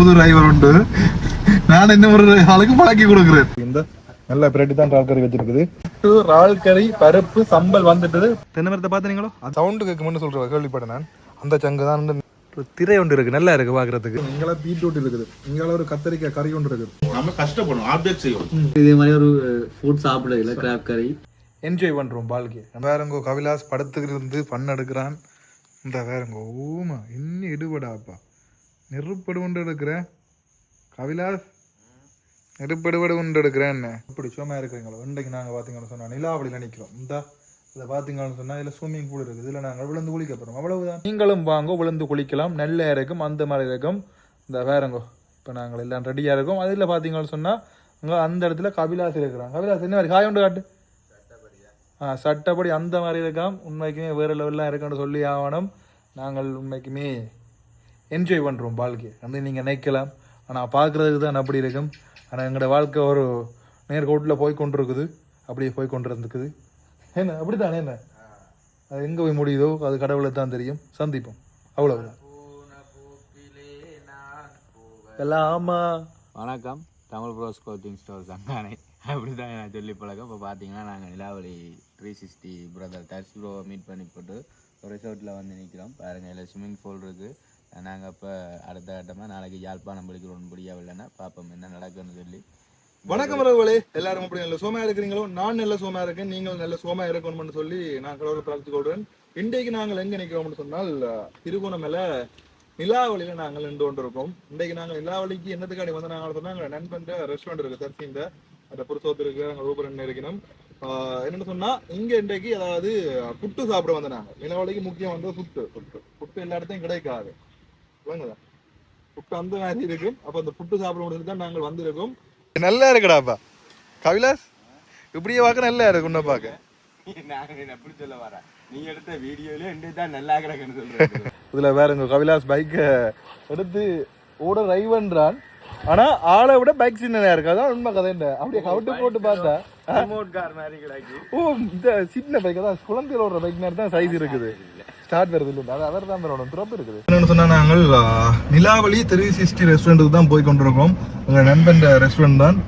புது டிரைவர் உண்டு. நான் இன்னும் ஒரு ஆளுக்கு பழக்கி கொடுக்குறேன். இந்த நல்ல பிரட்டி தான் ரால் கறி வச்சிருக்குது. ரால் கறி பருப்பு சம்பல் வந்துட்டது. தென்னை மரத்தை பார்த்தீங்களோ சவுண்டு கேட்கும்னு சொல்ற கேள்விப்பட்டேன் நான். அந்த சங்கு தான் திரை ஒன்று இருக்கு நல்லா இருக்கு பாக்குறதுக்கு இங்கெல்லாம் பீட்ரூட் இருக்குது. இங்கெல்லாம் ஒரு கத்தரிக்காய் கறி ஒன்று இருக்குது. நம்ம கஷ்டப்படும் ஆப்டேட் செய்வோம் இதே மாதிரி ஒரு ஃபுட் சாப்பிடல கிராப் கறி. என்ஜாய் பண்றோம் வாழ்க்கையை. வேறங்கோ கவிலாஸ் படத்துக்கு இருந்து பண்ண எடுக்கிறான். இந்த வேறங்கோ ஓமா இன்னும் எடுபடாப்பா நெருப்படு கொண்டு எடுக்கிறேன் கவிலாஸ் நெருப்படுபடு கொண்டு எடுக்கிறேன் என்ன? இப்படி சும்மா இருக்கிறீங்களோ? இன்றைக்கு நாங்கள் பார்த்தீங்கன்னு சொன்னா நிலாவளியில் நிற்கிறோம் இந்த இதை பார்த்தீங்கன்னு சொன்னா இதில் ஸ்விம்மிங் பூல் இருக்குது. இதில் நாங்கள் விழுந்து குளிக்க போகிறோம் அவ்வளவுதான். நீங்களும் வாங்க விழுந்து குளிக்கலாம். நல்ல இருக்கும் அந்த மாதிரி இருக்கும் இந்த வேறங்கோ. இப்போ நாங்கள் எல்லாம் ரெடியாக இருக்கோம். அதில் பார்த்தீங்கன்னு சொன்னால் அங்கே அந்த இடத்துல கபிலாஸ் இருக்கிறான். கபிலாஸ் என்ன மாதிரி? காய் ஒன்று காட்டு. ஆ சட்டப்படி அந்த மாதிரி இருக்காம். உண்மைக்குமே வேறு லெவல்லாம் இருக்குன்னு சொல்லி ஆகணும் நாங்கள் உண்மைக்குமே என்ஜாய் பண்ணுறோம் வாழ்க்கையை. வந்து நீங்கள் நினைக்கலாம். ஆனால் பார்க்குறதுக்கு தான் அப்படி இருக்கும். ஆனால் எங்களோட வாழ்க்கை ஒரு நேர்கோட்டில் போய் கொண்டிருக்குது. அப்படியே போய் கொண்டு இருந்துக்குது என்ன? அப்படி தானே என்ன? அது எங்கே போய் முடியுதோ அது கடவுளை தான் தெரியும். சந்திப்போம். அவ்வளவுதான். எல்லாம்? ஆமாம் வணக்கம். Tamil bros coaching store Changanai அப்படி தான் நான் சொல்லி பழக்கம். இப்போ பார்த்தீங்கன்னா நாங்கள் Nilaveli three sixty brother Dharsh ப்ரோவை meet பண்ணி போட்டு ஒரு ரிசார்ட்டில் வந்து நிற்கிறோம் பாருங்கள் இல்லை ஸ்விம்மிங் பூல் இருக்குது நாங்கள் இப்போ அடுத்த கட்டமாக நாளைக்கு யாழ்ப்பாணம் படிக்கிறோம் முடியவில்லைன்னா பார்ப்போம் என்ன நடக்குன்னு சொல்லி. வணக்கம் உறவுகளே எல்லாரும் அப்படி நல்ல சோமா இருக்கிறீங்களோ? நான் நல்ல சோமா இருக்கேன். நீங்கள் நல்ல சோமா இருக்கணும்னு சொல்லி நான் கடவுளை பிரார்த்தித்து கொள்றேன் இன்றைக்கு நாங்கள் எங்க நிற்கிறோம்னு சொன்னால் திருகோணமேல நிலாவளியில நாங்கள் நின்று கொண்டிருக்கோம். இன்றைக்கு நாங்கள் நிலாவளிக்கு என்னத்துக்காடி வந்து நாங்கள் சொன்னாங்க நண்பன் ரெஸ்டாரண்ட் இருக்கு தர்சிந்த அந்த புருஷோத்து இருக்கு நாங்கள் ரூபரன் இருக்கணும் என்னென்னு என்னன்னு சொன்னா இங்க இன்றைக்கு அதாவது புட்டு சாப்பிட வந்தாங்க நிலாவளிக்கு முக்கியம் வந்து புட்டு. புட்டு. புட்டு எல்லா இடத்தையும் கிடைக்காது. விளங்குதா புட்டு அந்த மாதிரி இருக்கும். அப்ப அந்த புட்டு சாப்பிட முடிஞ்சு தான் நாங்கள் வந்திருக்கோம். நல்லா இருக்குடாப்பா கவிலாஸ் இப்படியே பார்க்க நல்லா இருக்கு உன்னை பார்க்க. நாங்கள் எப்படி சொல்ல வரேன் நீ எடுத்த வீடியோல எண்டு தான் நல்லா கிடக்குன்னு சொல்கிறேன் இதுல வேறங்க கவிலாஸ் பைக்கை எடுத்து ஓட ரைவ் பண்றான். ஆனா ஆளை விட பைக் சின்னதா இருக்கு. அதான் உண்மை கதை என்ன? அப்படியே கவுட்டு போட்டு பார்த்தா. ரிமோட் கார் மாதிரி கிடக்கு. ஓ இந்த சின்ன பைக் தான் குழந்தைகள் ஓடுற பைக் மாதிரி தான் சைஸ் இருக்குது. ஸ்டார்ட் வருது இல்லை அது அவர் தான் வரணும் திறப்பு இருக்குது. என்னென்னு சொன்னால் நாங்கள் நிலாவளி த்ரீ சிக்ஸ்டி ரெஸ்டாரண்ட்டுக்கு தான் போய் கொண்டிருக்கோம் உங்கள் நண்பன் ரெஸ்டாரண்ட் தான்.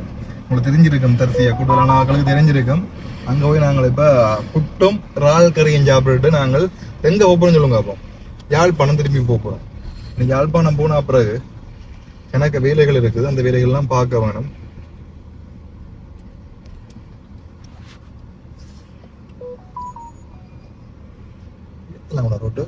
உங்களுக்கு தெரிஞ்சிருக்கும் தரிசியா கூடுதலான ஆக்களுக்கு தெரிஞ்சிருக்கும். அங்கே போய் நாங்கள் இப்போ புட்டும் இறால் கறியும் சாப்பிட்டுட்டு நாங்கள் எங்கே ஓப்பன் சொல்லுங்க அப்போ. யாழ்ப்பாணம் திரும்பி போகிறோம் போறோம். யாழ்ப்பாணம் போன பிறகு எனக்கு வேலைகள் இருக்குது. அந்த வேலைகள்லாம் பார்க்க வேணும் எத்தனை ரோட்டு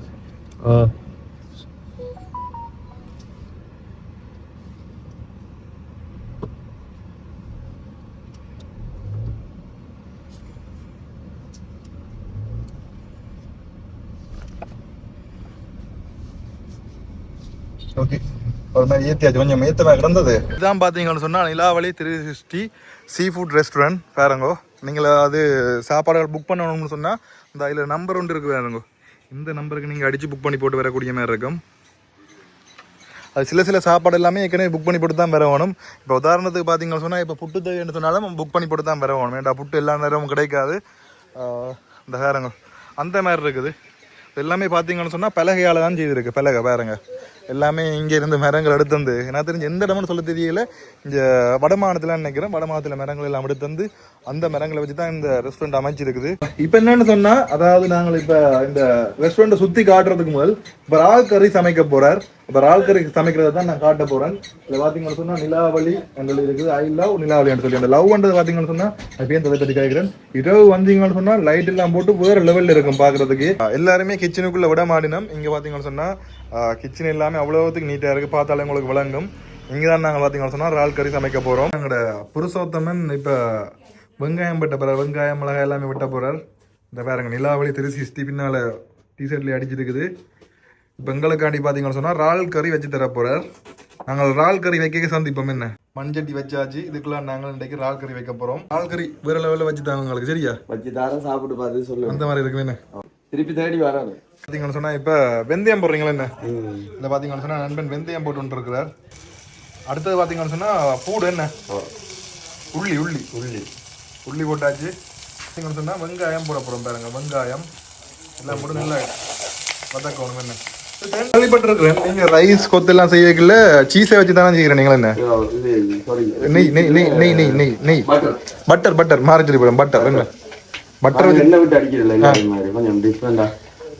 ஓகே ஒரு மாதிரி ஏத்தியாச்சு. கொஞ்சம் ஏத்தமாக கிடந்தது. இதான் பார்த்தீங்கன்னு சொன்னால் Nilaveli three sixty sea food restaurant பாருங்கோ நீங்கள் அது சாப்பாடுகள் புக் பண்ணணும்னு சொன்னால் இந்த அதில் நம்பர் ஒன்று இருக்கு பாருங்கோ இந்த நம்பருக்கு நீங்கள் அடித்து புக் பண்ணி போட்டு வரக்கூடிய மாதிரி இருக்கும். அது சில சில சாப்பாடு எல்லாமே ஏற்கனவே புக் பண்ணி போட்டு தான் வர வேணும் இப்போ உதாரணத்துக்கு பார்த்தீங்கன்னு சொன்னால் இப்போ புட்டு தேவைன்னு சொன்னாலும் புக் பண்ணி போட்டு தான் வர ஏன்டா புட்டு எல்லா நேரமும் கிடைக்காது. இந்த காரங்கள் அந்த மாதிரி இருக்குது. எல்லாமே பார்த்தீங்கன்னு சொன்னால் பலகையால் தான் செய்திருக்கு. பலகை பாருங்கள் எல்லாமே இங்கே இருந்து மரங்கள் எடுத்தந்து வந்து தெரிஞ்சு எந்த இடம்னு சொல்ல தெரியல. இந்த வடமாநிலத்தில் நினைக்கிறேன். வடமாநிலத்தில் மரங்கள் எல்லாம் எடுத்தந்து அந்த மரங்களை வச்சு தான் இந்த ரெஸ்டாரண்ட் அமைச்சிருக்குது. இப்போ என்னன்னு சொன்னால் அதாவது நாங்கள் இப்போ இந்த ரெஸ்டாரண்ட்டை சுற்றி காட்டுறதுக்கு முதல் இப்போ ரால் கறி சமைக்க போகிறார் இப்போ ரால் கறி சமைக்கிறத தான் நான் காட்ட போகிறேன் இதில் பார்த்தீங்கன்னு சொன்னால் நிலாவளி எங்களுக்கு இருக்குது. ஐ லவ் நிலாவளின்னு சொல்லி. அந்த லவ்ன்றது பார்த்தீங்கன்னு சொன்னால் அப்பயும் தலை தட்டி கேட்கிறேன். இரவு வந்தீங்கன்னு சொன்னால் லைட் எல்லாம் போட்டு வேறு லெவலில் இருக்கும் பார்க்குறதுக்கு. எல்லாருமே கிச்சனுக்குள்ளே விட மாட்டினோம் இங்கே பார்த்தீங்கன்னு சொன்னா கிச்சன் எல்லாமே அவ்வளோத்துக்கு நீட்டா இருக்கு. பார்த்தாலே உங்களுக்கு விளங்கும். இங்கே தான் நாங்கள் பார்த்தீங்கன்னு சொன்னா ரால் கறி சமைக்க போறோம். எங்களோட புருஷோத்தமன் இப்போ வெங்காயம் வெட்ட போறார். வெங்காயம் மிளகாய் எல்லாமே வெட்ட போறார். இந்த பாருங்க நிலாவளி த்ரீ சிக்ஸ்டி பின்னால டிஷர்ட்ல அடிச்சிருக்குது. இப்போ எங்களுக்காண்டி பார்த்தீங்கன்னு சொன்னா ரால் கறி வச்சு தர போறார். நாங்கள் ரால் கறி வைக்க சந்திப்போம். என்ன? மண்சட்டி வச்சாச்சு. இதுக்குள்ள நாங்கள் இன்றைக்கு ரால் கறி வைக்க போறோம். ரால் கறி வேற லெவலில் வச்சு தாங்க உங்களுக்கு சரியா? வச்சு தாரம் சாப்பிட்டு பார்த்து சொல்லு அந்த மாதிரி இருக்கு என்ன? திருப்பி தேடி வராது பார்த்தீங்கன்னு சொன்னா இப்போ வெந்தயம் போடுறீங்களா என்ன? இல்லை பார்த்தீங்கன்னு சொன்னா நண்பன் வெந்தயம் போட்டு இருக்கிறார். அடுத்தது பார்த்தீங்கன்னு சொன்னா பூடு என்ன? உள்ளி உள்ளி. உள்ளி. உள்ளி போட்டாச்சு. பார்த்தீங்கன்னு சொன்னா வெங்காயம் போட போறோம் பாருங்க வெங்காயம். எல்லாம் போட்டு நல்லா வதக்கணும் என்ன? கேள்விப்பட்டிருக்கிறேன் நீங்க ரைஸ் கொத்தெல்லாம் செய்யக்கல சீஸை வச்சு தானே நீங்களா என்ன நெய் நெய் நெய் நெய் நெய் நெய் நெய். பட்டர் பட்டர் மாறி சொல்லி பட்டர் என்ன? பட்டர் வச்சு விட்டு கொஞ்சம் டிஃப்ரெண்டா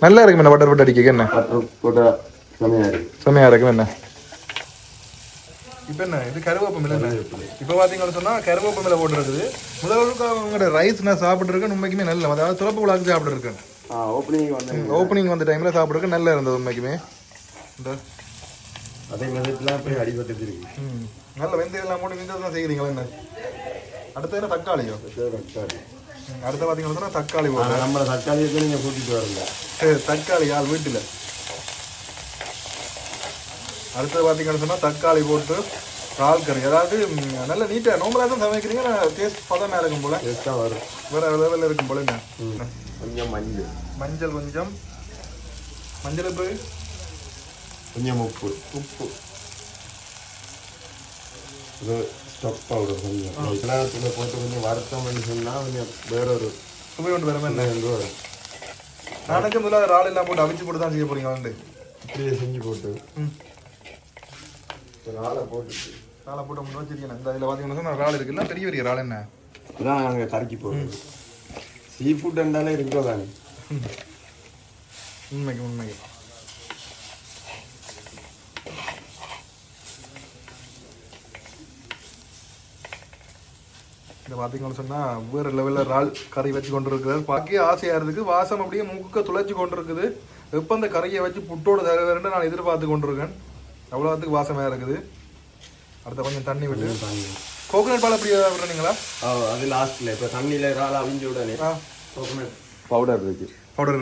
நல்லா இருக்கும் என்ன? பட்டர் போட்டு அடிக்க என்ன? செமையா இருக்கு. செமையா இருக்கும் என்ன? இப்போ என்ன? இது கருவேப்பமில்லை என்ன? இப்போ பார்த்தீங்கன்னு சொன்னா கருவேப்பமில்லை போட்டுருக்குது. முதல்ல அவங்களோட ரைஸ் நான் சாப்பிட்ருக்கேன் உண்மைக்குமே நல்ல அதாவது துறப்பு விழாக்கு சாப்பிட்ருக்கேன் ஆ ஓப்பனிங் வந்து ஓப்பனிங் வந்த டைமில் சாப்பிட்றதுக்கு நல்லா இருந்தது உண்மைக்குமே. இந்த அதே மெதட்லாம் போய் அடிபட்டு இருக்கு ம் நல்ல வெந்தயம் எல்லாம் போட்டு நீங்கள் தான் செய்கிறீங்களா என்ன? அடுத்து என்ன? தக்காளியோ? தக்காளி. அடுத்து பார்த்தீங்கன்னு தக்காளி போடுறேன். நம்ம தக்காளியை நீங்க கூட்டிட்டு வரல சரி தக்காளி ஆள் வீட்டில். அடுத்தது பார்த்தீங்கன்னு சொன்னால் தக்காளி போட்டு கால் கறி. அதாவது நல்ல நீட்டாக நார்மலாக தான் சமைக்கிறீங்க டேஸ்ட் பதமாக இருக்கும் போல? டேஸ்டா வரும். வேற லெவலில் இருக்கும் போல என்ன? கொஞ்சம் மஞ்சள். மஞ்சள் கொஞ்சம். மஞ்சள் உப்பு? கொஞ்சம் உப்பு. உப்பு. ஸ்டப் பவுடர் கொஞ்சம் மிளகாத்தூளை போட்டு கொஞ்சம் வறுத்தோம்னு சொன்னா கொஞ்சம் வேற ஒரு சுவை கொண்டு வர மாதிரி வந்து வரும் நானுக்கு முதல்ல இறால் எல்லாம் போட்டு அவிச்சு போட்டு தான் செய்ய போறீங்க வந்து இப்படியே செஞ்சு போட்டு. ஆளை போட்டு இறாலை போட்டு முன்னாடி வச்சிருக்கேன் இந்த இதில் பார்த்தீங்கன்னா இறால் இருக்குல்ல பெரிய பெரிய இறால் என்ன? இதான் நாங்கள் கறிக்கு போடுறது சீ ஃபுட் இருந்தாலே இருக்கோ தானே உண்மைக்கு உண்மைக்கு. இந்த பார்த்தீங்கன்னு சொன்னால் வேறு லெவலில் இறால் கறி வச்சு கொண்டு இருக்கிறார் பாக்கி ஆசையாக இருக்குது வாசம் அப்படியே மூக்க துளைச்சி கொண்டு இருக்குது எப்போ அந்த கறியை வச்சு புட்டோட தருவேன்னு நான் எதிர்பார்த்து கொண்டிருக்கேன். அவ்வளோத்துக்கு வாசமாக இருக்குது. அடுத்த கொஞ்சம் தண்ணி விட்டு கோகனட் பால் அப்படியே விடுறீங்களா? அது லாஸ்ட்ல இப்போ தண்ணியில் இறால் அவிஞ்ச உடனே ஆ. கோகனட் பவுடர் இருக்கு. பவுடர்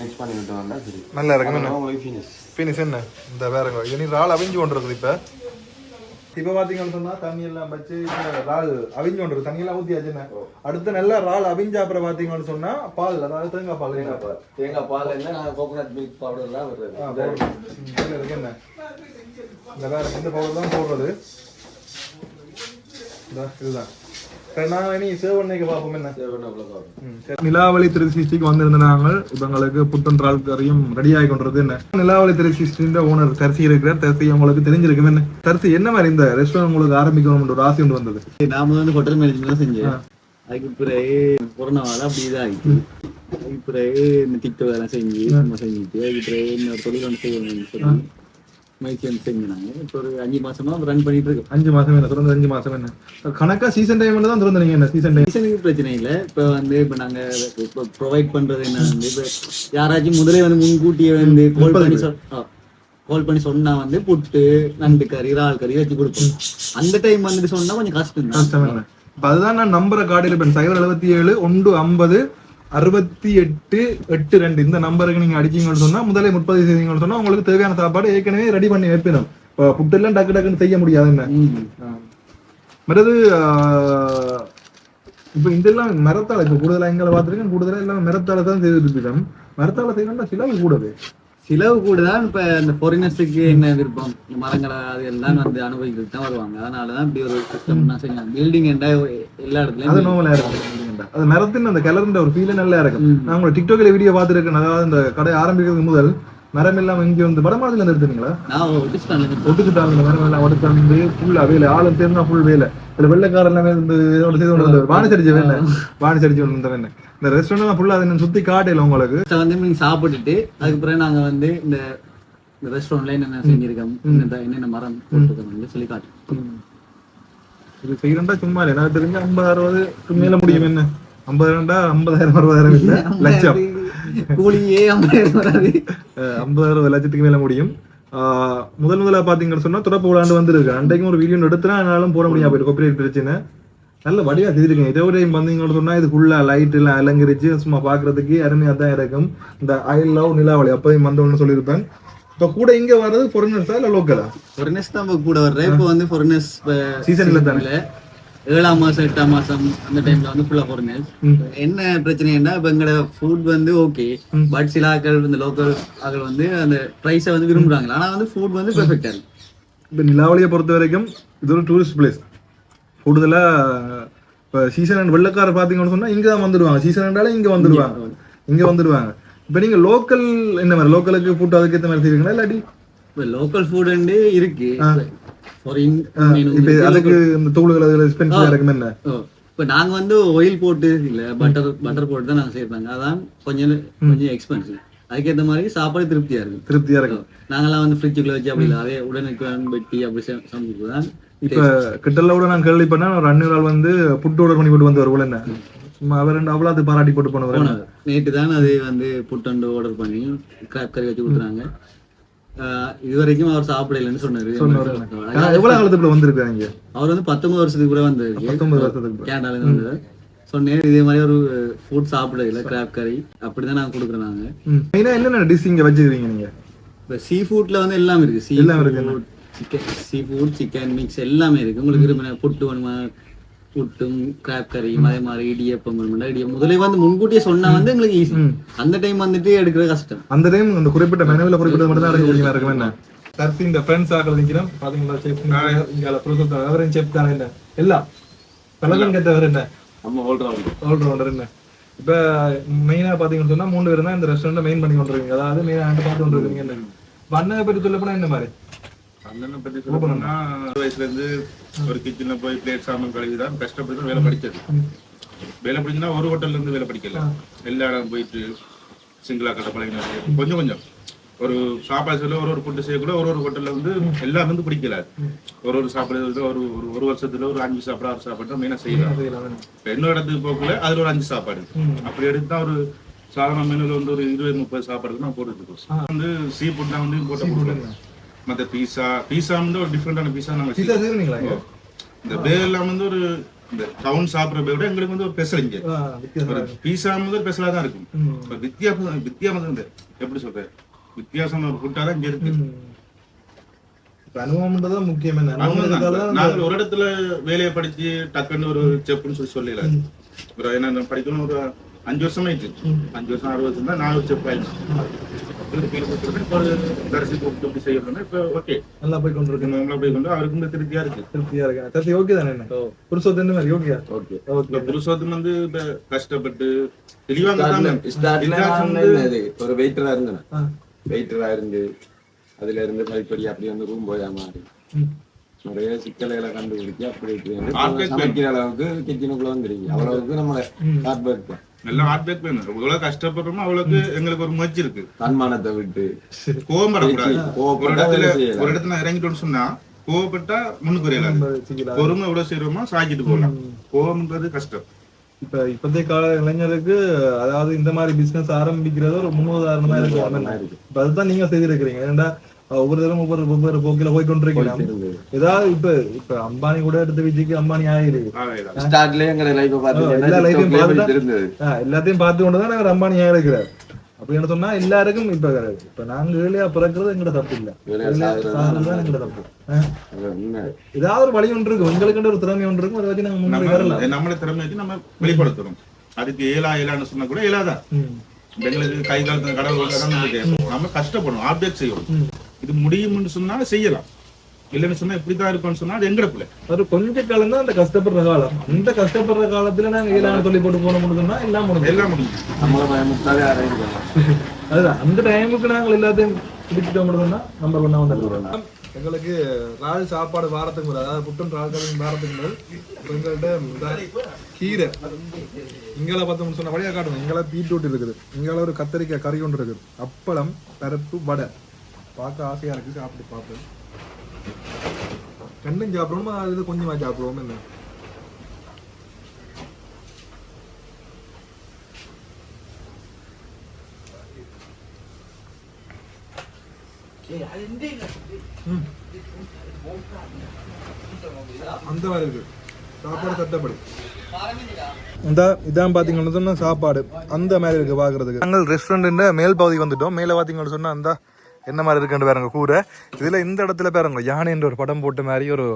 மிக்ஸ் பண்ணி விட்டு நல்லா இருக்கு. என்ன? உங்களுக்கு ஃபினிஷ் ஃபினிஷ் என்ன? இந்த இது நீ இறால் அவிஞ்சு கொண்டு இருக்குது இப்போ. இப்போ பார்த்தீங்கன்னு சொன்னா தண்ணி எல்லாம் வச்சு இறால் அவிஞ்சு கொண்டு இருக்கு. தண்ணி எல்லாம் ஊற்றியாச்சுண்ணே அடுத்து நல்லா இறால் அவிஞ்ச அப்புறம் பார்த்தீங்கன்னு சொன்னா பால் அதாவது தேங்காய் பால். தேங்காய் பால். தேங்காய் பால் என்ன கோகனட் மில்க் பவுடர்லாம் வருது இருக்கு என்ன? இந்த வேற இந்த பவுடர் தான் போடுறது. இதுதான். நிலாவளி த்ரீ சிக்ஸ்டிக்கு வந்திருந்த நாங்கள் இப்போ எங்களுக்கு புத்தன்றால் கறியும் ரெடி ஆகி கொண்டிருது என்ன? நிலாவளி த்ரீ சிக்ஸ்டின் ஓனர் தரிசி இருக்கிறார். தரிசி உங்களுக்கு தெரிஞ்சிருக்கும் என்ன? தரிசி என்ன மாதிரி இந்த ரெஸ்டாரண்ட் உங்களுக்கு ஆரம்பிக்கணும் ஒரு ஆசை ஒன்று வந்தது? நாம வந்து ஹோட்டல் மேனேஜ்மெண்ட் செஞ்சேன். அதுக்கு பிறகு கொரோனாவால அப்படி இதாகிட்டு அதுக்கு பிறகு இந்த திட்ட வேலை செஞ்சு சும்மா செஞ்சுட்டு அதுக்கு பிறகு இன்னொரு தொழில் ஒன்று செய்யணும்னு சொல்லி இப்போ ஒரு அஞ்சு மாசமா ரன் பண்ணிட்டு இருக்கோம் அஞ்சு மாசம் என்ன? திறந்து அஞ்சு மாசம் என்ன? கணக்கா சீசன் டைம்ல தான் திறந்தீங்க என்ன? சீசன் டைம் சீசனுக்கு பிரச்சனை இல்லை. இப்போ வந்து இப்போ நாங்க இப்போ ப்ரொவைட் பண்றது என்ன வந்து இப்போ யாராச்சும் முதலே வந்து முன்கூட்டியே வந்து கால் பண்ணி கால் பண்ணி சொன்னா வந்து புட்டு நண்டு கறி இறால் கறி வச்சு கொடுப்போம். அந்த டைம் வந்துட்டு சொன்னா கொஞ்சம் கஷ்டம் தான். அதுதான் நான் நம்பரை கார்டில் இப்போ சைபர் எழுபத்தி ஏழு ஒன்று ஐம்பது அறுபத்தி எட்டு எட்டு ரெண்டு. இந்த நம்பருக்கு நீங்க அடிச்சீங்கன்னு சொன்னா முதலே முப்பது செய்தீங்கன்னு சொன்னா உங்களுக்கு தேவையான சாப்பாடு ஏற்கனவே ரெடி பண்ணி வைப்பினோம். இப்போ புட்டெல்லாம் டக்கு டக்குன்னு செய்ய முடியாது என்ன. மற்றது இப்போ இதெல்லாம் மரத்தால இப்போ கூடுதலா எங்களை பார்த்துருக்கேன் கூடுதலா எல்லாம் மரத்தால தான் செய்துட்டு இருக்கோம் மரத்தால செய்யணும்னா சிலவு கூடவே. செலவு கூட தான் இப்ப இந்த ஃபாரினர்ஸுக்கு என்ன விருப்பம்? மரங்களை அது எல்லாம் வந்து அனுபவிக்கிறதுக்கு தான் வருவாங்க. அதனாலதான் இப்படி ஒரு சிஸ்டம் நான் செஞ்சேன் பில்டிங் என்றா எல்லா அது இடத்துலயும் நோமலா இருக்கும். அது மரத்தின் அந்த கலர்ன்ற ஒரு ஃபீலே நல்லா இருக்கும். நான் உங்களை டிக்டாக்ல வீடியோ பார்த்துருக்கேன். அதாவது இந்த கடை ஆரம்பிக்கிறதுக்கு முதல் மரம் எல்லாம் இங்க வந்து வடமாதிரில இருந்து ஒட்டுக்கிட்டாங்க இந்த மரம் எல்லாம் உடச்சு வந்து ஃபுல்லா வேலை. ஆளும் சேர்ந்தா ஃபுல் வேலை. இதுல வெள்ளைக்கார எல்லாமே வந்தவர் வாணிச்சடிச்ச வேலை. வாணிச்சடிச்சு கொண்டு வந்த வேலை. இந்த ரெஸ்டாரண்ட் ஃபுல்லா அதை சுத்தி காட்டையில உங்களுக்கு. வந்து நீங்க சாப்பிட்டுட்டு அதுக்கு பிறகு நாங்க வந்து இந்த ரெஸ்டாரண்ட்ல என்னென்ன செஞ்சிருக்கோம் என்னென்ன மரம் போட்டிருக்கோம் சொல்லி காட்டு இது செய்யறா சும்மா இல்லை. எனக்கு தெரிஞ்சு ஐம்பது அறுபது மேல முடியும் என்ன? ஐம்பதாயிரம்டா ஐம்பதாயிரம் அறுபதாயிரம் இல்ல. லட்சம். கூலியே ஐம்பதாயிரம் வராது. அஹ் ஐம்பது அறுபது லட்சத்துக்கு மேல முடியும். முதல் முதலா பாத்தீங்கன்னு சொன்னா துறப்பு விழாண்டு வந்திருக்கு. அன்றைக்கும் ஒரு வீடியோ எடுத்துனா என்னாலும் போட முடியாது. போயிட்டு காப்பிரைட் பிரச்சனை. நல்ல வடிவா செய்திருக்கேன் இதே ஒரு டைம் வந்தீங்கன்னு சொன்னா இது ஃபுல்லா லைட் எல்லாம் அலங்கரிச்சு சும்மா பாக்குறதுக்கு அருமையா தான் இருக்கும் இந்த ஐ லவ் நிலாவளி அப்பதையும் வந்தவொன்னு சொல்லியிருப்பேன். இப்ப கூட இங்க வர்றது ஃபாரினர்ஸா இல்ல லோக்கலா ஃபாரினர்ஸ் தான் இப்ப கூட வர்றேன். இப்போ வந்து ஃபாரினர்ஸ் Season இல்ல தானே? ஏழாம் மாசம் எட்டாம் மாசம் அந்த டைம்ல வந்து ஃபுல்லா ஃபாரினர்ஸ் என்ன பிரச்சனைன்னா இப்ப எங்களோட ஃபுட் வந்து ஓகே பட் சில ஆட்கள் இந்த லோக்கல் ஆட்கள் வந்து அந்த ப்ரைஸை வந்து விரும்புறாங்க. ஆனா வந்து ஃபுட் வந்து பெர்ஃபெக்டா இருக்கு. இப்போ நிலாவளியை பொறுத்த வரைக்கும் இது ஒரு டூரிஸ்ட் பிளேஸ் கூடுதலா இப்போ சீசன் அண்ட் வெள்ளக்கார பார்த்தீங்கன்னு சொன்னா இங்க தான் வந்துடுவாங்க சீசன் என்றாலே இங்க வந்துடுவாங்க இங்க வந்துடுவாங்க இப்போ நீங்க லோக்கல் என்ன மாதிரி லோக்கலுக்கு ஃபுட் அதுக்கு ஏற்ற மாதிரி செய்வீங்களா இல்லாட்டி? இப்போ லோக்கல் ஃபுட் இருக்கு. அதுக்கு இந்த தூள்கள் அதுல எக்ஸ்பென்சிவா இருக்கும் என்ன? இப்போ நாங்க வந்து ஆயில் போட்டு இல்ல பட்டர் பட்டர் போட்டு தான் நாங்க செய்யறாங்க அதான் கொஞ்சம் கொஞ்சம் எக்ஸ்பென்சிவ் அதுக்கேற்ற மாதிரி சாப்பாடு திருப்தியா இருக்கு திருப்தியா இருக்கும். நாங்கெல்லாம் வந்து ஃப்ரிட்ஜுக்குள்ள வச்சு அப்படி இல்லை அதே உடனுக்கு வெட்டி அப்படி ச- சமைக்கிறது தான் இப்ப கிட்டல கூட நான் கேள்வி பண்ணேன். ஒரு அண்ணன் ஆள் வந்து புட் ஆர்டர் பண்ணி போட்டு வந்து வருவோம் என்ன? சும்மா அவர் ரெண்டு அவ்வளோ அது பாராட்டி போட்டு போனவர் நேற்று தான் அது வந்து புட்டண்டு ஆர்டர் பண்ணி கிராப் கறி வச்சு கொடுத்துறாங்க. ஆஹ் இது வரைக்கும் அவர் சாப்பிடலன்னு சொன்னாரு. எவ்வளவு காலத்துக்குள்ள வந்திருக்காங்க அவர் வந்து பத்தொன்பது வருஷத்துக்கு கூட வந்தாரு. பத்தொன்பது வருஷத்துக்கு கேனடால இருந்து சொன்னேன் இதே மாதிரி ஒரு ஃபுட் சாப்பிடறது இல்லை கிராப் கறி அப்படிதான் நாங்க கொடுக்குறோம் நாங்க. மெயினா என்னென்ன டிஷ் இங்க வச்சுக்கிறீங்க நீங்க? இப்போ சீ ஃபுட்ல வந்து எல்லாமே இருக்கு. சீ எல்லாமே இருக்கு. Chicken sea food chicken mix எல்லாமே இருக்கு. உங்களுக்கு விரும்பின புட்டு வேணுமா? புட்டும் கிராப் கறி அதே மாதிரி இடியப்பம் இடியப்பம். முதலே வந்து முன்கூட்டியே சொன்னா வந்து எங்களுக்கு ஈஸி அந்த டைம் வந்துட்டு எடுக்கிறது கஷ்டம். அந்த டைம் அந்த குறிப்பிட்ட மெனுவில் குறிப்பிட்ட மட்டும் தான் அடங்கி இருக்கும் என்ன தர்சி இந்த ஃப்ரெண்ட்ஸ் ஆக்கள் நிற்கிறோம் பாத்தீங்களா செஃப் இங்கே ப்ரொசஸ் அவரும் செஃப் தானே என்ன எல்லாம் பலகன் கேட்டவர் என்ன? நம்ம ஆல்ரவுண்ட் ஆல்ரவுண்டர் என்ன? இப்போ மெயினாக பார்த்தீங்கன்னு சொன்னா மூணு பேர் தான் இந்த ரெஸ்டாரண்ட்டை மெயின் பண்ணி கொண்டிருக்கீங்க. அதாவது மெயினாக பார்த்து கொண்டிருக்கீங்க. என்ன? அண்ணனை பற்றி சொல்ல போனா என்ன மாதிரி? அண்ணனை பத்தி சொல்லணும்னா வயசுல இருந்து ஒரு கிச்சன்ல போய் பிளேட் சாமான் கழுவி தான் கஷ்டப்பட்டு வேலை படிச்சது. வேலை படிச்சுன்னா ஒரு ஹோட்டல்ல இருந்து வேலை படிக்கல. எல்லா இடம் போயிட்டு சிங்கிளா கட்ட பழகினாரு. கொஞ்சம் கொஞ்சம். ஒரு சாப்பாடு செய்யல ஒரு ஒரு ஃபுட்டு செய்யக்கூட ஒரு ஒரு ஹோட்டல்ல வந்து எல்லாம் வந்து பிடிக்கல. ஒரு ஒரு சாப்பாடு ஒரு ஒரு ஒரு வருஷத்துல ஒரு அஞ்சு சாப்பாடு ஆறு சாப்பாடு மெயினா செய்யலாம் இப்ப இன்னொரு இடத்துக்கு போகல அதுல ஒரு அஞ்சு சாப்பாடு. அப்படி எடுத்தா ஒரு சாதாரண மெனுல வந்து ஒரு இருபது முப்பது சாப்பாடு நான் போட்டுட்டு இருக்கோம். வந்து சீ ஃபுட் தான் வந்து போட்ட கொடுக்குறேன் மத்த பீஸா பீஸா வந்து ஒரு டிஃப்ரெண்டான பீஸா நாங்க பீஸா. செய்வீங்களா. இந்த பே எல்லாம் வந்து ஒரு இந்த டவுன் சாப்பிடுற பே விட எங்களுக்கு வந்து ஒரு ஸ்பெஷல் இங்க. ஒரு பீஸா வந்து ஒரு ஸ்பெஷலா தான் இருக்கும். இப்ப வித்தியாசம் வித்தியாசம் எப்படி சொல்றேன் வித்தியாசம் ஒரு ஃபுட்டா தான் இங்க இருக்கு. அனுபவம்ன்றது முக்கியம். நாங்கள் ஒரு இடத்துல வேலையை படிச்சு டக்குன்னு ஒரு செப்னு சொல்லி சொல்லல. ஒரு என்ன படிக்கணும் ஒரு அஞ்சு வருஷம் ஆயிட்டு. அஞ்சு வருஷம் ஆறு வருஷம் தான் நான் ஒரு செப் ஆயிடுச்சு கூப்பிட்டு இப்படி இப்போ ஓகே நல்லா போய் கொண்டு அவருக்கு இந்த திருப்தியா இருக்கு. திருப்தியா இருக்கு. ஓகே தானே? என்ன மாதிரி ஓகே. ஓகே ஓகே இந்த புருஷோத்தம் வந்து கஷ்டப்பட்டு ஒரு வெயிட்டரா இருந்தேன் ஆ. வெயிட்டரா இருந்து அதுல இருந்து படிப்படி அப்படி வந்து ரூம் போயா மாறி. நிறைய சிக்கல்களை கண்டுபிடிச்சு அப்படி சமைக்கிற அளவுக்கு கிச்சனுக்குள்ள வந்துருக்கீங்க அவ்வளவுக்கு நம்மள ஹார்ட் ஒர்க் நல்லா ஹார்ட் பேக் வேணும் எவ்வளவு கஷ்டப்படுறோமோ அவ்வளவுக்கு எங்களுக்கு ஒரு முயற்சி இருக்கு. தன்மானத்தை விட்டு. கோவம் படக்கூடாது ஒரு இடத்துல. ஒரு இடத்துல இறங்கிட்டோம்னு சொன்னா கோவப்பட்டா முன்னுக்கு வச்சுக்கலாம் பொறுமை எவ்வளவு செய்யறோமோ சாக்கிட்டு போகலாம். கோவம்ன்றது கஷ்டம். இப்ப இப்போதைய கால இளைஞருக்கு அதாவது இந்த மாதிரி பிசினஸ் ஆரம்பிக்கிறது ஒரு முன்னுதாரணமா இருக்கு. இப்ப அதுதான் நீங்க செய்திருக்கிறீங்க. ஏன்டா ஒவ்வொரு தரம் ஒவ்வொரு ஒவ்வொரு போக்கில போய் கொண்டிருக்கலாம். ஏதாவது இப்ப இப்ப அம்பானி கூட எடுத்த விஜய்க்கு அம்பானி ஆயிருக்கு எல்லா எல்லாத்தையும் பார்த்து கொண்டுதான் நாங்க அம்பானி ஆயிருக்கிறார். அப்படின்னு சொன்னா எல்லாருக்கும் இப்ப இப்ப நாங்க ஏழையா பிறக்கிறது எங்கட தப்பு இல்ல. சாகுறதுதான் எங்கட தப்பு. ஏதாவது ஒரு வழி ஒன்று இருக்கு. உங்களுக்கு ஒரு திறமை ஒன்று இருக்கும் அதை வச்சு நாங்க முன்னாடி வரலாம் நம்ம நம்மள திறமை வச்சு நம்ம வெளிப்படுத்தணும் அதுக்கு ஏலா ஏலான்னு சொன்னா கூட ஏலாதான் ம். எங்களுக்கு கை காலத்துல கடவுள் நம்ம கஷ்டப்படணும் ஆப்டேட் செய்யணும் இது முடியும்னு சொன்னா செய்யலாம். இல்லைன்னு சொன்னா இப்படிதான் இருக்கும்னு சொன்னா அது எங்கட பிள்ளை. ஒரு கொஞ்ச காலம் தான் அந்த கஷ்டப்படுற காலம். அந்த கஷ்டப்படுற காலத்துல நாங்க ஏழாம் சொல்லி போட்டு போன முடியும்னா எல்லாம் முடியும் எல்லாம் முடியும் நம்மள பயமுத்தாலே அடைஞ்சிக்கலாம் அதுதான். அந்த டைமுக்கு நாங்கள் எல்லாத்தையும் பிடிச்சிட்டு முடியும்னா நம்பர் ஒன்னா வந்து எங்களுக்கு ராஜ் சாப்பாடு வாரத்துக்கு முதல் அதாவது புட்டும் ராஜ் வாரத்துக்கு முதல் எங்கள்கிட்ட கீரை. இங்கால பார்த்தோம்னு சொன்ன வழியாக காட்டணும் இங்கால பீட்ரூட் இருக்குது. இங்கால ஒரு கத்தரிக்காய் கறி ஒன்று இருக்குது. அப்பளம் பருப்பு வடை. பார்க்க ஆசையா இருக்கு சாப்பிட்டு பார்ப்போம் ரெண்டும் சாப்பிடணுமா? அதுல கொஞ்சமா சாப்பிடுவோம் என்ன? அந்த மாதிரி இருக்கு. சாப்பாடு சட்டப்படி இந்த இதான் பார்த்தீங்கன்னு சொன்னா சாப்பாடு. அந்த மாதிரி இருக்கு பார்க்கறதுக்கு நாங்கள் ரெஸ்டாரண்ட்ல மேல் பகுதிக்கு வந்துட்டோம். மேலே பார்த்தீங்கன்னு சொன்னா அந்த என்ன மாதிரி இருக்குன்னு பாருங்க கூரை. இதில் இந்த இடத்துல பாருங்க யானைன்ற ஒரு படம் போட்ட மாதிரி ஒரு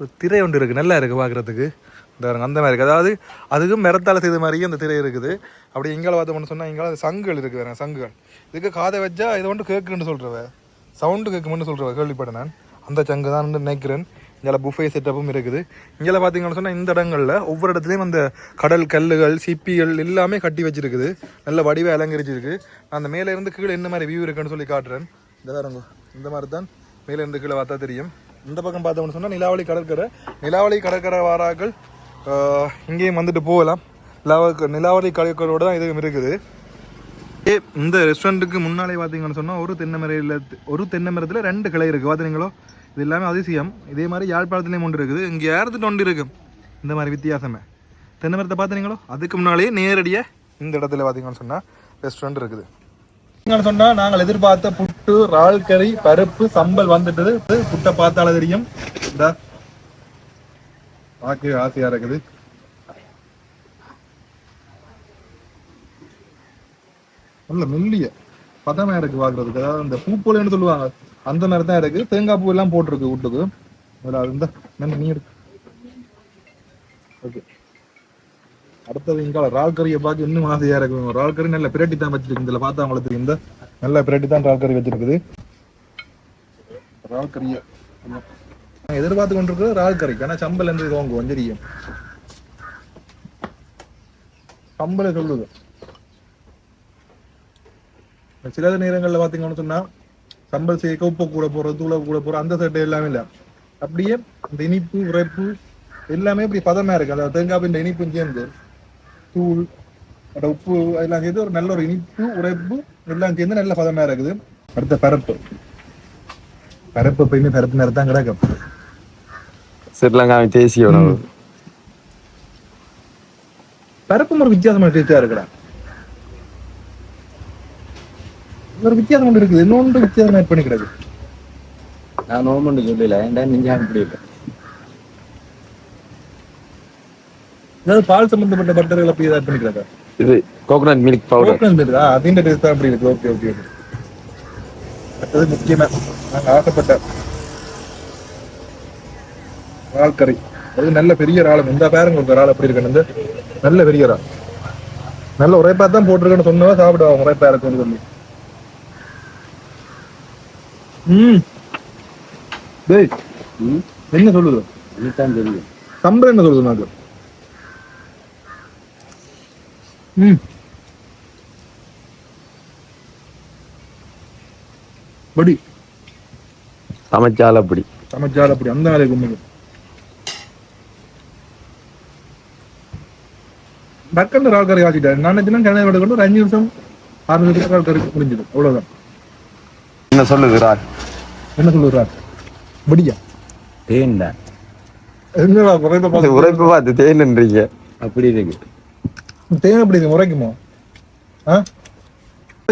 ஒரு திரை ஒன்று இருக்குது நல்லா இருக்குது பார்க்குறதுக்கு இந்த பாருங்க அந்த மாதிரி இருக்குது அதாவது அதுக்கும் மரத்தால செய்த மாதிரியே அந்த திரை இருக்குது. அப்படி எங்களை பார்த்தோம்னு சொன்னால் எங்களால் சங்குகள் இருக்குது பாருங்க சங்குகள். இதுக்கு காதை வச்சா இதை ஒன்று கேட்குன்னு சொல்கிறவ சவுண்டு கேட்குமென்னு சொல்கிறவ கேள்விப்பட்டேன் நான். அந்த சங்கு தான் நினைக்கிறேன். இங்கே புஃபே செட்டப்பும் இருக்குது. இங்கே பார்த்தீங்கன்னு சொன்னால் இந்த இடங்களில் ஒவ்வொரு இடத்துலையும் அந்த கடல் கல்லுகள் சிப்பிகள் எல்லாமே கட்டி வச்சிருக்குது. நல்ல வடிவை அலங்கரிச்சிருக்கு. அந்த மேலே இருந்து கீழே என்ன மாதிரி வியூ இருக்குன்னு சொல்லி காட்டுறேன். இந்த பாருங்க இந்த மாதிரி தான் மேலே இருந்து கீழே பார்த்தா தெரியும். இந்த பக்கம் பார்த்தோம்னு சொன்னால் நிலாவளி கடற்கரை. நிலாவளி கடற்கரை வாராக்கள் இங்கேயும் வந்துட்டு போகலாம். நிலாவ நிலாவளி கடற்கரோடு தான் இதுவும் இருக்குது. ஏ இந்த ரெஸ்டாரண்ட்டுக்கு முன்னாலே பார்த்தீங்கன்னு சொன்னால் ஒரு தென்னை மரையில் ஒரு தென்னை மரத்தில் ரெண்டு கிளை இருக்குது பார்த்தீங்களோ இது எல்லாமே அதிசயம். இதே மாதிரி யாழ்ப்பாணத்துலேயும் ஒன்று இருக்குது. இங்கே ஏறத்துட்டு ஒன்று இருக்கும் இந்த மாதிரி வித்தியாசமே. தென்னை மரத்தை பார்த்துனீங்களோ அதுக்கு முன்னாலேயே நேரடியாக இந்த இடத்துல பார்த்தீங்கன்னு சொன்னால் ரெஸ்டாரண்ட் இருக்குது. சொன்னால் நாங்கள் எதிர்பார்த்த புட்டு இறால் கறி பருப்பு சம்பல் வந்துட்டது. புட்டை பார்த்தால தெரியும். இந்த. பார்க்க ஆசையாக இருக்குது. நல்ல மெல்லிய பதமா இருக்கு பார்க்குறதுக்கு. அதாவது இந்த பூ சொல்லுவாங்க. அந்த மாதிரி தான் இருக்கு. தேங்காய் பூ எல்லாம் போட்டிருக்கு வீட்டுக்கு. அதில் அது நன்றி நீ இருக்கு ஓகே. அடுத்தது இங்கால ரால் கறியை பார்க்க இன்னும் ஆசையா இருக்கும் ரால் கறி நல்ல பிரட்டி தான் வச்சிருக்கு. இதில் பார்த்தா அவங்களுக்கு இந்த நல்ல பிரட்டி தான் ரால் கறி வச்சிருக்குது. ரால் கறியை நான் எதிர்பார்த்து கொண்டிருக்கிறது ரால் கறி ஏன்னா சம்பல் இருந்து வாங்குவோம். தெரியும் சம்பளை சொல்லுது. சில நேரங்களில் பார்த்தீங்கன்னு சொன்னா சம்பல் சேர்க்க உப்பு கூட போடுறது தூள கூட போடுறது அந்த சட்டை எல்லாமே இல்லை. அப்படியே இந்த இனிப்பு உரைப்பு எல்லாமே இப்படி பதமா இருக்கு. அந்த தேங்காய் இந்த இனிப்பு சேர்ந்து தூள் அந்த உப்பு எல்லாம் சேர்ந்து ஒரு நல்ல ஒரு இனிப்பு உரைப்பு எல்லாம் சேர்ந்து நல்ல பதமா இருக்குது. அடுத்த பரப்பு. பரப்பு எப்பயுமே பரப்பு நேரம் தான் கிடக்கும். ஸ்ரீலங்காவின் தேசிய உணவு. பரப்பும் ஒரு வித்தியாசமான டேஸ்டா இருக்குடா. ஒரு வித்தியாசம் ஒன்று இருக்குது. இன்னொன்று வித்தியாசம் ஆட் பண்ணி கிடக்கு நான் நோமன்னு சொல்லல. ஏன்டா நீங்க அப்படி இல்லை அதாவது பால் சம்பந்தப்பட்ட பட்டர்கள் அப்படி ஆட் பண்ணி கிடக்கா இது coconut milk powder coconut milk ஆ? அதிന്റെ டேஸ்ட் தான் அப்படி இருக்கு. ஓகே ஓகே ஓகே அடுத்தது முக்கியமா நாங்க ஆசைப்பட்ட இறால் கறி அது நல்ல பெரிய இறால். இந்த பேருங்க ஒரு இறால் எப்படி இருக்கு இந்த நல்ல பெரிய இறால். நல்ல உரைப்பா தான் போட்டிருக்கேன்னு சொன்னவா சாப்பிடுவாங்க உரைப்பா இருக்குன்னு சொல்லி. ம். டேய் என்ன சொல்லுது? இதுதான் தெரியும் சம்பளம் என்ன சொல்லுது நாக்கு ம். படி. சமைச்சால் அப்படி. சமைச்சால் அப்படி. அந்த நாளை கும்பிடு. டக்குன்னு ரால் கறி ஆக்கிட்டாரு நான் நினைச்சேன் கல்யாணம் விட கொண்டு ஒரு அஞ்சு நிமிஷம் ஆறு நிமிஷம் ரால் கறி முடிஞ்சது. அவ்வளவுதான். என்ன சொல்லுது ரால் என்ன சொல்லுறார்? படியா தேன்டா. என்னடா இந்த பார்த்து உரைப்பு பார்த்து தேன்ன்றீங்க. அப்படி இருக்கு. தேவை எப்படி இது முறைக்குமோ? ஆ?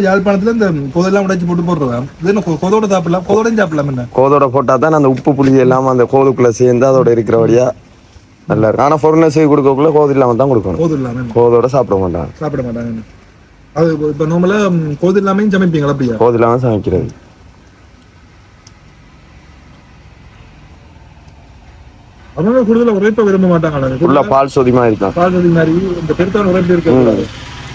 யாழ்ப்பாணத்துல இந்த கொதெல்லாம் உடைச்சு போட்டு போடுறதா? இது என்ன கொதோட சாப்பிடலாம்? கொதோடையும் சாப்பிடலாம் என்ன? கோதோட போட்டா தான் அந்த உப்பு புளி எல்லாம் அந்த கோதுக்குள்ள சேர்ந்து அதோட இருக்கிறபடியா நல்லா இருக்கும். ஆனா பொருள் செய்து கொடுக்கக்குள்ள கோது இல்லாம தான் கொடுக்கணும். கோது இல்லாம கோதோட சாப்பிட மாட்டாங்க. சாப்பிட மாட்டாங்க அது இப்ப நார்மலா கோது இல்லாமையும் சமைப்பீங்களா அப்படியா? கோது இல்லாம சமைக்கிறது. அவங்க கூடுதலா உரைப்ப விரும்ப மாட்டாங்க உள்ள பால் சொதிமா இருக்கும் பால்வதி மாதிரி இந்த பெருத்தான உரைப்பு இருக்க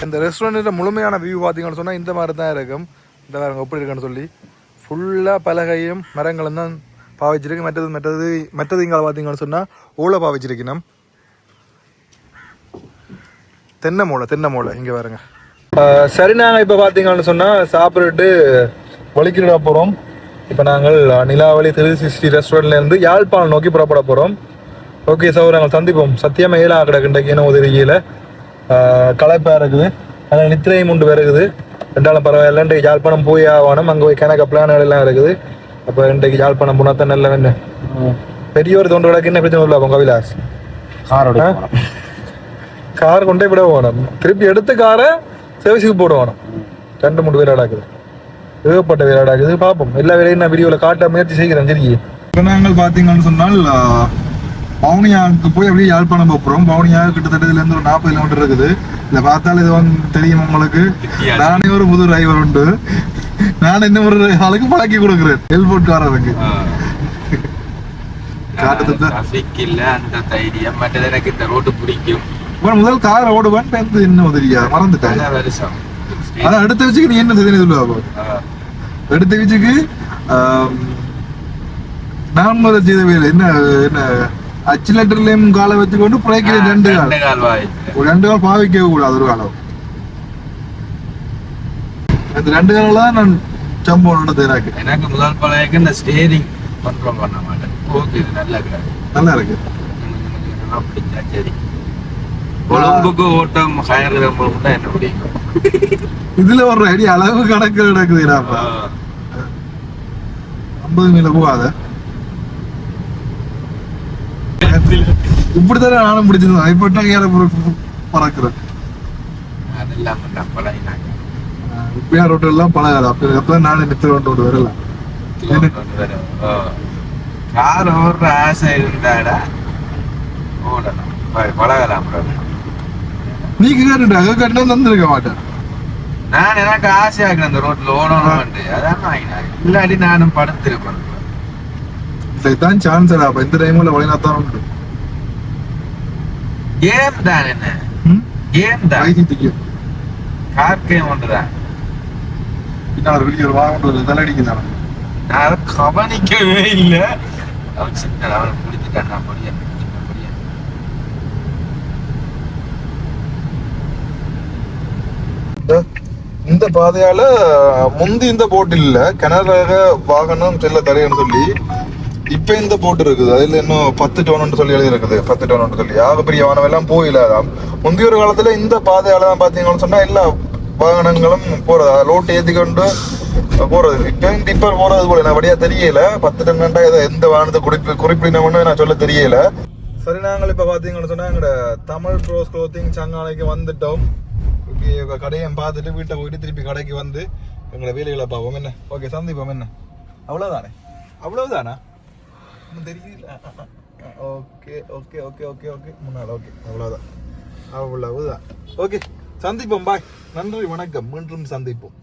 இந்த ரெஸ்டாரண்ட்ல முழுமையான வியூ பார்த்தீங்கன்னு சொன்னா இந்த மாதிரி தான் இருக்கும். இந்த மாதிரி எப்படி இருக்குன்னு சொல்லி. ஃபுல்லா பலகையும் மரங்களும் தான் பாவிச்சிருக்கு. மற்றது மற்றது மற்றது இங்கே பார்த்தீங்கன்னு சொன்னா ஓலை பாவிச்சிருக்கணும் தென்னை மூளை தென்னை மூளை. இங்கே பாருங்க. சரி நாங்கள் இப்போ பார்த்தீங்கன்னு சொன்னால் சாப்பிட்டுட்டு வலிக்கிட போகிறோம் இப்போ நாங்கள் நிலாவளி த்ரீ ரெஸ்டாரண்ட்லேருந்து யாழ்ப்பாணம் நோக்கி புறப்பட போகிறோம் ஓகே சார் நாங்கள் சந்திப்போம் சத்தியமாக ஏழா கிடக்குண்டைக்கு என்ன உதவியில் களைப்பாக இருக்குது. அதில் நித்திரையும் உண்டு வருகுது ரெண்டாலும் பரவாயில்ல இன்றைக்கு யாழ்ப்பாணம் போய் ஆகணும். அங்கே போய் கணக்கு பிளான்கள் எல்லாம் இருக்குது. அப்போ இன்றைக்கு யாழ்ப்பாணம் போனால் தான் நல்ல என்ன பெரிய ஒரு தொண்டு கிடக்கு என்ன பிரச்சனை இல்லை அப்போ கவிலாஸ் காரோட கார் கொண்டே விட வேணும் திருப்பி எடுத்து காரை சர்வீஸுக்கு போட வேணும் ரெண்டு மூணு பேர் அடாக்குது. ஏகப்பட்ட வேலை அடாக்குது பார்ப்போம். எல்லா வேலையும் நான் வீடியோவில் காட்ட முயற்சி செய்கிறேன். சரி இப்போ நாங்கள் பார்த்தீங்கன்னு சொன்னால் பவுனியாவுக்கு போய் அப்படியே யாழ்ப்பாணம் போகிறோம் பவுனியா கிட்டத்தட்ட இதுலேருந்து ஒரு நாற்பது கிலோமீட்டர் இருக்குது. இதில் பார்த்தாலும் இது வந்து தெரியும் உங்களுக்கு. நானே ஒரு புது டிரைவர் உண்டு. நான் இன்னும் ஒரு ஆளுக்கு பழக்கி கொடுக்குறேன். ஹெல்போட் காரருக்கு காட்டுறது டிராஃபிக் இல்ல அந்த தைரியம். மற்றது எனக்கு இந்த ரோடு பிடிக்கும். இவன் முதல் கார் ஓடுவான் இன்னும் உதவியா? மறந்துட்டேன். வருஷம். அதான் அடுத்த வச்சுக்கு நீ என்ன செய்ய சொல்லுவா அடுத்த வச்சுக்கு நான் முதல் செய்த வேலை என்ன என்ன அச்சிலேட்டர்லயும் காலை வச்சுக்கொண்டு பிரேக்கில் ரெண்டு கால் ஒரு ரெண்டு கால் பாவிக்கவே கூடாது ஒரு காலம் அந்த ரெண்டு காலில் தான் நான் சம்பவம் நடந்தது எனக்கு முதல் பழகு இந்த ஸ்டேரிங் கண்ட்ரோல் பண்ண மாட்டேன் ஓகே இது நல்லா கிடையாது நல்லா இருக்கு சரி கொழும்புக்கு ஓட்டம் ஹயர் என்ன பிடிக்கும் இதுல ஒரு அடி அளவு கணக்கு நடக்குதுடாப்பா ஐம்பது மீல போகாத. இப்படித்தானே நானும் பிடிச்சிருந்தேன். இப்ப கையால பறக்குறேன். உப்பியா ரோட்டு எல்லாம் பழகாது. அப்ப அப்பதான் நானும் நித்திர ரோட்டு வரல கார் ஓடுற ஆசை இருந்தாடா? ஓடலாம் பழகலாம் bro. நீ கேட்டுட்டாங்க கட்டினா தந்திருக்க மாட்டேன் நான் எனக்கு ஆசையா இருக்கு அந்த ரோட்ல ஓடணும்னு அதான் வாங்கினாங்க இல்லாட்டி நானும் படுத்திருப்பேன் இதுதான் சான்ஸ் அப்ப இந்த டைம்ல வழிநாத்தான் உண்டு கேம் தான் என்ன? கேம் தான் கார் கேம் ஒன்றுதான் பின்னால் வெளியே ஒரு வாகனம் தலையடிக்குதான் நான் கவனிக்கவே இல்லை அவன் சின்ன அவனை பிடிச்சிட்டான் நான் முடியாது இந்த- இந்த பாதையால முந்தி இந்த போட் இல்ல. கனரக வாகனம் செல்ல தடைன்னு சொல்லி இப்ப இந்த போட் இருக்குது. அதுல இன்னும் பத்து டோன் சொல்லி எழுதி இருக்குது பத்து டோன் சொல்லி. ஆக பெரிய வானம் எல்லாம் போயில முந்தைய ஒரு காலத்துல இந்த பாதையால தான் பாத்தீங்கன்னு சொன்னா எல்லா வாகனங்களும் போறது. லோட் ஏத்தி கொண்டு போறது. இப்போ டிப்பர் போறது போல. நான் வழியா தெரியல. பத்து டன் எந்த வாகனத்தை குறிப்பி குறிப்பிடணும்னு நான் சொல்ல தெரியல. சரி நாங்கள் இப்போ பார்த்தீங்கன்னு சொன்னால் எங்களோட தமிழ் ப்ரோஸ் க்ளோத்திங் சங்காலைக்கு வந்துட்டோம். இப்படி கடையை பார்த்துட்டு வீட்டை போயிட்டு திருப்பி கடைக்கு வந்து எங்களை வேலைகளை பார்ப்போம். என்ன? ஓகே சந்திப்போம். என்ன? அவ்வளோதானே அவ்வளோதானா தெரியல. Okay okay okay okay okay. முன்னாடி ஓகே. அவ்வளோதான் அவ்வளவுதான். ஓகே சந்திப்போம். பாய் நன்றி வணக்கம். மீண்டும் சந்திப்போம்.